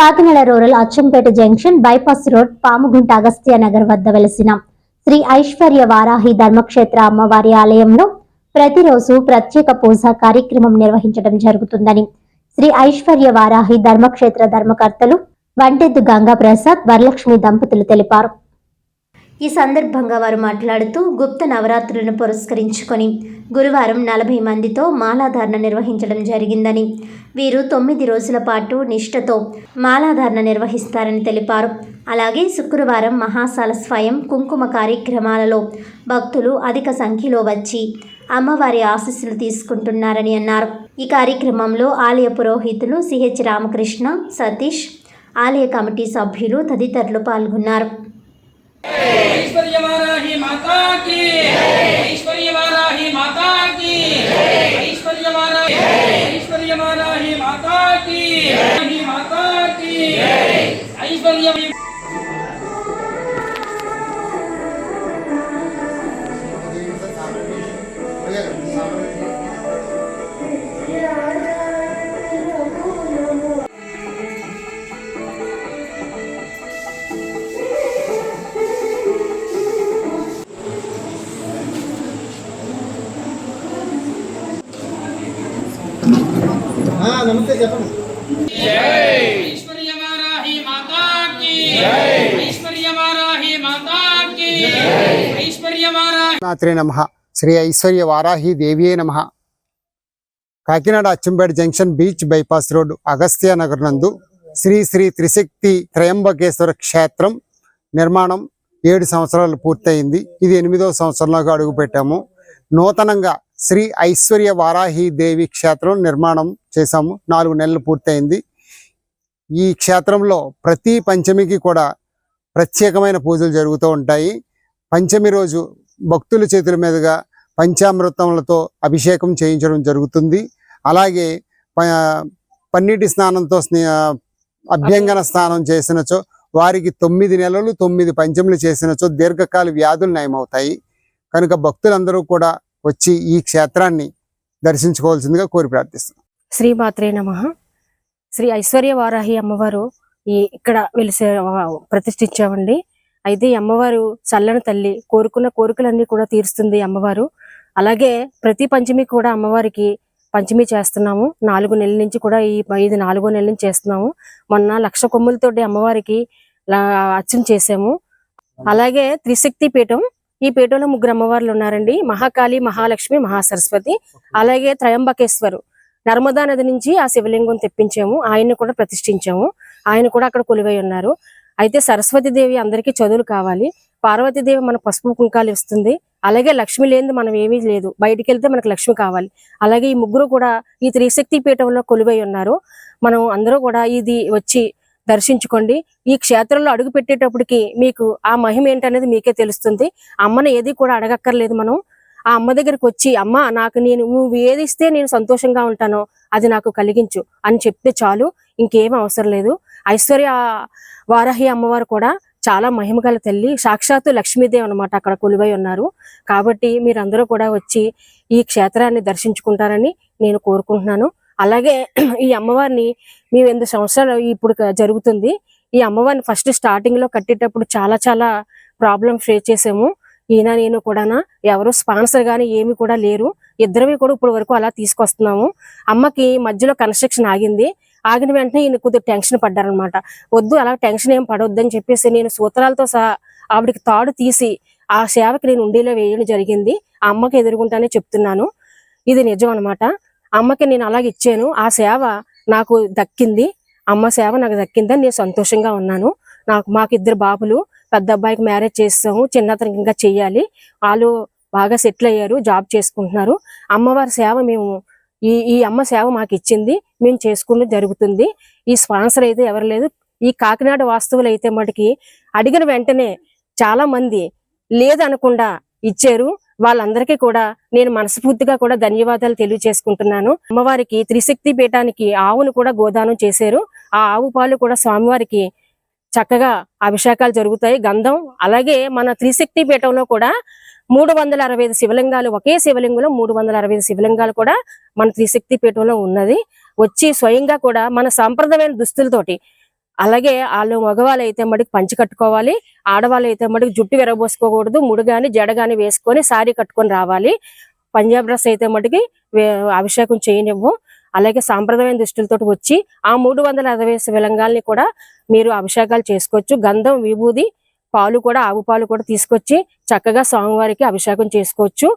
Kakinada rural Achampeta junction bypass road Pamugunta Agastya Nagar వద్ద వెలసిన శ్రీ ఐశ్వర్య వారాహి ధర్మక్షేత్ర అమ్మవారి ఆలయంలో ప్రతిరోజు ప్రత్యేక పూజ కార్యక్రమం నిర్వహించడం జరుగుతుందని శ్రీ ఐశ్వర్య వారాహి ధర్మక్షేత్ర ధర్మకర్తలు వంటెద్దు గంగా ప్రసాద్ వరలక్ష్మి దంపతులు తెలిపారు. ఈ సందర్భంగా వారు మాట్లాడుతూ గుప్త నవరాత్రులను పురస్కరించుకొని గురువారం నలభై మందితో మాలాధారణ నిర్వహించడం జరిగిందని. వీరు తొమ్మిది రోజుల పాటు నిష్ఠతో మాలాధారణ నిర్వహిస్తారని తెలిపారు. అలాగే శుక్రవారం మహాసాల స్వయం కుంకుమ కార్యక్రమాలలో భక్తులు అధిక సంఖ్యలో వచ్చి అమ్మవారి ఆశీస్సులు తీసుకుంటున్నారని అన్నారు. ఈ కార్యక్రమంలో ఆలయ పురోహితులు సిహెచ్ రామకృష్ణ సతీష్ ఆలయ కమిటీ సభ్యులు తదితరులు పాల్గొన్నారు. ऐश्वर्य वाराही माता की। ऐश्वर्य वाराही माता की। ऐश्वर्य वाराही ऐश्वर्य वाराही माता की। ही माता की। ऐश्वर्य Yeah. చెప్పండి. నాత్రే నమ. శ్రీ ఐశ్వర్య వారాహి దేవియే నమ. Kakinada Achampeta junction beach bypass road Agastya Nagar నందు శ్రీ శ్రీ త్రిశక్తి త్రయంబకేశ్వర క్షేత్రం నిర్మాణం ఏడు సంవత్సరాలు పూర్తయింది. ఇది ఎనిమిదవ సంవత్సరంలోగా అడుగుపెట్టాము. నూతనంగా శ్రీ ఐశ్వర్య వారాహి దేవి క్షేత్రం నిర్మాణం చేశాము. నాలుగు నెలలు పూర్తయింది. ఈ క్షేత్రంలో ప్రతి పంచమికి కూడా ప్రత్యేకమైన పూజలు జరుగుతూ ఉంటాయి. పంచమి రోజు భక్తుల చేతుల మీదుగా పంచామృతములతో అభిషేకం చేయించడం జరుగుతుంది. అలాగే పన్నీటి స్నానంతో అభ్యంగన స్నానం చేసినచో వారికి తొమ్మిది నెలలు తొమ్మిది పంచములు చేసినచో దీర్ఘకాల వ్యాధులు నయమవుతాయి. కనుక భక్తులందరూ కూడా వచ్చి ఈ క్షేత్రాన్ని దర్శించుకోవాల్సిందిగా కోరి ప్రార్థిస్తున్నాం. శ్రీ మాత్రే నమ. శ్రీ ఐశ్వర్య వారాహి అమ్మవారు ఈ ఇక్కడ వెలిసే ప్రతిష్ఠించామండి. అయితే అమ్మవారు చల్లని తల్లి కోరుకున్న కోరికలన్నీ కూడా తీరుస్తుంది అమ్మవారు. అలాగే ప్రతి పంచమి కూడా అమ్మవారికి పంచమి చేస్తున్నాము. నాలుగు నెలల నుంచి కూడా ఈ ఇది నాలుగో నెల నుంచి చేస్తున్నాము. మొన్న లక్ష కొమ్ములతోటి అమ్మవారికి లా- అర్చన చేసాము అలాగే త్రిశక్తి పీఠం ఈ పీఠంలో ముగ్గురు అమ్మవార్లు ఉన్నారండి. మహాకాళి మహాలక్ష్మి మహాసరస్వతి అలాగే త్రయంబకేశ్వరు. నర్మదా నది నుంచి ఆ శివలింగం తెప్పించాము. ఆయన్ని కూడా ప్రతిష్ఠించాము. ఆయన కూడా అక్కడ కొలువై ఉన్నారు. అయితే సరస్వతి దేవి అందరికీ చదువులు కావాలి. పార్వతీదేవి మన పసుపు కుంకాలు ఇస్తుంది. అలాగే లక్ష్మి లేనిది మనం ఏమీ లేదు. బయటికి వెళ్తే మనకు లక్ష్మి కావాలి. అలాగే ఈ ముగ్గురు కూడా ఈ త్రిశక్తి పీఠంలో కొలువై ఉన్నారు. మనం అందరూ కూడా ఇది వచ్చి దర్శించుకోండి. ఈ క్షేత్రంలో అడుగు పెట్టేటప్పటికి మీకు ఆ మహిమ ఏంటనేది మీకే తెలుస్తుంది. అమ్మని ఏది కూడా అడగక్కర్లేదు మనం. ఆ అమ్మ దగ్గరికి వచ్చి అమ్మ నాకు నేను నువ్వు ఏది ఇస్తే నేను సంతోషంగా ఉంటానో అది నాకు కలిగించు అని చెప్తే చాలు ఇంకేం అవసరం లేదు. ఐశ్వర్య వారాహి అమ్మవారు కూడా చాలా మహిమగల తల్లి. సాక్షాత్తు లక్ష్మీదేవి అన్నమాట అక్కడ కొలువై ఉన్నారు. కాబట్టి మీరందరూ కూడా వచ్చి ఈ క్షేత్రాన్ని దర్శించుకుంటారని నేను కోరుకుంటున్నాను. అలాగే ఈ అమ్మవారిని మేము ఎనిమిది సంవత్సరాలు ఇప్పుడు జరుగుతుంది. ఈ అమ్మవారిని ఫస్ట్ స్టార్టింగ్లో కట్టేటప్పుడు చాలా చాలా ప్రాబ్లం ఫేస్ చేసాము. ఈయన నేను కూడానా ఎవరు స్పాన్సర్ కానీ ఏమి కూడా లేరు. ఇద్దరమే కూడా ఇప్పుడు వరకు అలా తీసుకొస్తున్నాము. అమ్మకి మధ్యలో కన్స్ట్రక్షన్ ఆగింది. ఆగిన వెంటనే ఈయన కొద్దిగా టెన్షన్ పడ్డారనమాట వద్దు అలా టెన్షన్ ఏం పడవద్దు అని చెప్పేసి నేను సూత్రాలతో సహా ఆవిడకి తాడు తీసి ఆ సేవకి నేను ఉండేలా వేయడం జరిగింది. ఆ అమ్మకి ఎదుర్కొంటానే చెప్తున్నాను. ఇది నిజం అన్నమాట. అమ్మకి నేను అలాగ ఇచ్చాను. ఆ సేవ నాకు దక్కింది. అమ్మ సేవ నాకు దక్కిందని నేను సంతోషంగా ఉన్నాను. నాకు మాకు ఇద్దరు బాబులు పెద్ద అబ్బాయికి మ్యారేజ్ చేస్తాము. చిన్న అతనికి ఇంకా చెయ్యాలి. వాళ్ళు బాగా సెటిల్ అయ్యారు జాబ్ చేసుకుంటున్నారు. అమ్మవారి సేవ మేము ఈ ఈ అమ్మ సేవ మాకు ఇచ్చింది. మేము చేసుకుని జరుగుతుంది. ఈ స్పాన్సర్ అయితే ఎవరు లేదు. ఈ కాకినాడ వాస్తువులు అయితే మటుకి అడిగిన వెంటనే చాలా మంది లేదనకుండా ఇచ్చారు. వాళ్ళందరికీ కూడా నేను మనస్ఫూర్తిగా కూడా ధన్యవాదాలు తెలియజేసుకుంటున్నాను. అమ్మవారికి త్రిశక్తి పీఠానికి ఆవును కూడా గోదానం చేశారు. ఆ ఆవు పాలు కూడా స్వామివారికి చక్కగా అభిషేకాలు జరుగుతాయి. గంధం అలాగే మన త్రిశక్తి పీఠంలో కూడా మూడు వందల అరవై ఐదు శివలింగాలు ఒకే శివలింగంలో మూడు వందల అరవై ఐదు శివలింగాలు కూడా మన త్రిశక్తి పీఠంలో ఉన్నది. వచ్చి స్వయంగా కూడా మన సాంప్రదాయమైన దుస్తులతోటి అలాగే వాళ్ళు మగవాళ్ళు అయితే మటుకు పంచి కట్టుకోవాలి ఆడవాళ్ళు అయితే మటుకు జుట్టు విరబోసుకోకూడదు ముడు జడగాని జడ వేసుకొని సారీ కట్టుకొని రావాలి. పంజాబ్ డ్రెస్ అయితే మటుకి అభిషేకం చేయనివ్వు. అలాగే సాంప్రదాయ దుస్తులతో వచ్చి ఆ మూడు వందల అరవై విలంగాల్ని కూడా మీరు అభిషేకాలు చేసుకోవచ్చు. గంధం విభూది పాలు కూడా ఆవు పాలు కూడా తీసుకొచ్చి చక్కగా స్వామివారికి అభిషేకం చేసుకోవచ్చు.